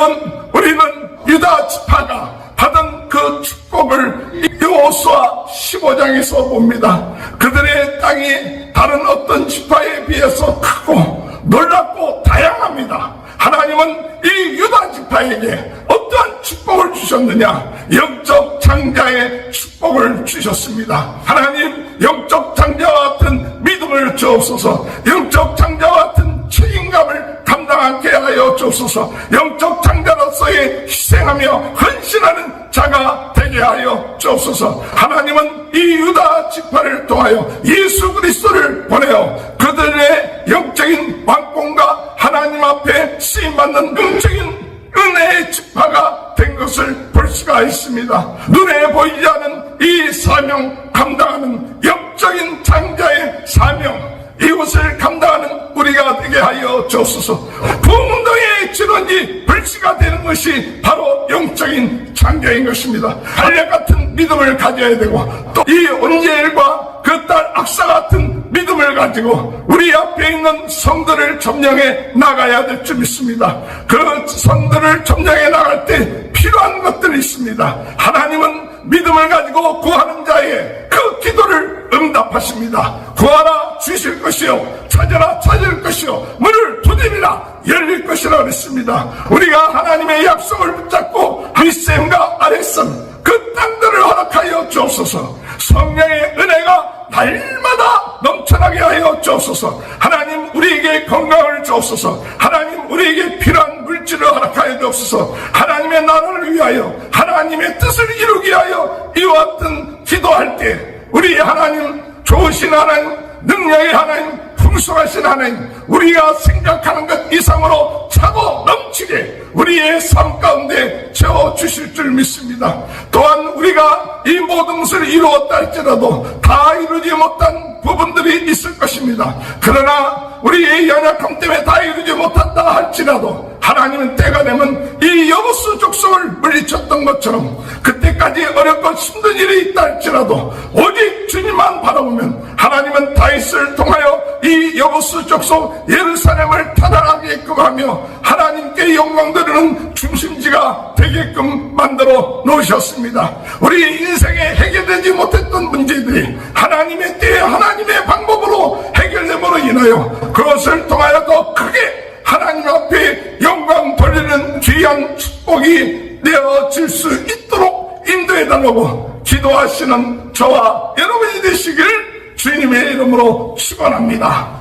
여러분, 우리는 유다 지파가 받은 그 축복을 여호수아 15장에서 봅니다. 그들의 땅이 다른 어떤 지파에 비해서 크고 놀랍고 다양합니다. 하나님은 이 유다 지파에게 어떠한 축복을 주셨느냐? 영적 장자의 축복을 주셨습니다. 하나님 영적 장자와 같은 믿음을 주옵소서. 영적 장 주옵소서. 영적 장자로서의 희생하며 헌신하는 자가 되게 하여 주옵소서. 하나님은 이 유다 지파를 통하여 예수 그리스도를 보내어 그들의 영적인 왕권과 하나님 앞에 쓰임 받는 영적인 은혜의 지파가 된 것을 볼 수가 있습니다. 눈에 보이지 않은 이 사명 감당하는 영적인 장자의 사명 이것을 감당하는 우리가 되게 하여 주옵소서. 부문 진원지 불씨가 되는 것이 바로 영적인 장자인 것입니다. 한량 같은 믿음을 가져야 되고 또 이 온젤과 그 딸 악사 같은 믿음을 가지고 우리 앞에 있는 성들을 점령해 나가야 될 줄 믿습니다. 그 성들을 점령해 나갈 때 필요한 것들이 있습니다. 하나님은 믿음을 가지고 구하는 자의 그 기도를 응답하십니다. 구하라 주실 것이요 찾아라 찾을 것이요 문을 두드리라 그랬습니다. 우리가 하나님의 약속을 붙잡고 윗셈과 아랫셈 그 땅들을 허락하여 주옵소서. 성령의 은혜가 날마다 넘쳐나게 하여 주옵소서. 하나님 우리에게 건강을 주옵소서. 하나님 우리에게 필요한 물질을 허락하여 주옵소서. 하나님의 나라를 위하여 하나님의 뜻을 이루기 위하여 이와 같은 기도할 때 우리 하나님 좋으신 하나님 능력의 하나님 풍성하신 하나님 우리가 생각하는 것 이상으로 차고 넘치게 우리의 삶 가운데 채워 주실 줄 믿습니다. 또한 우리가 이 모든 것을 이루었다 할지라도 다 이루지 못한 부분들이 있을 것입니다. 그러나 우리의 연약함 때문에 다 이루지 못한다 할지라도 하나님은 때가 되면 이 여보스 족속을 물리쳤던 것처럼 그때까지 어렵고 힘든 일이 있다 할지라도 오직 주님만 바라보면 이 여보스 족속 예루살렘을 타달하게끔 하며 하나님께 영광 드리는 중심지가 되게끔 만들어 놓으셨습니다. 우리 인생에 해결되지 못했던 문제들이 하나님의 때에 하나님의 방법으로 해결됨으로 인하여 그것을 통하여 더 크게 하나님 앞에 영광 돌리는 귀한 축복이 되어질 수 있도록 인도해달라고 기도하시는 저와 여러분이 되시길 주님의 이름으로 축원합니다.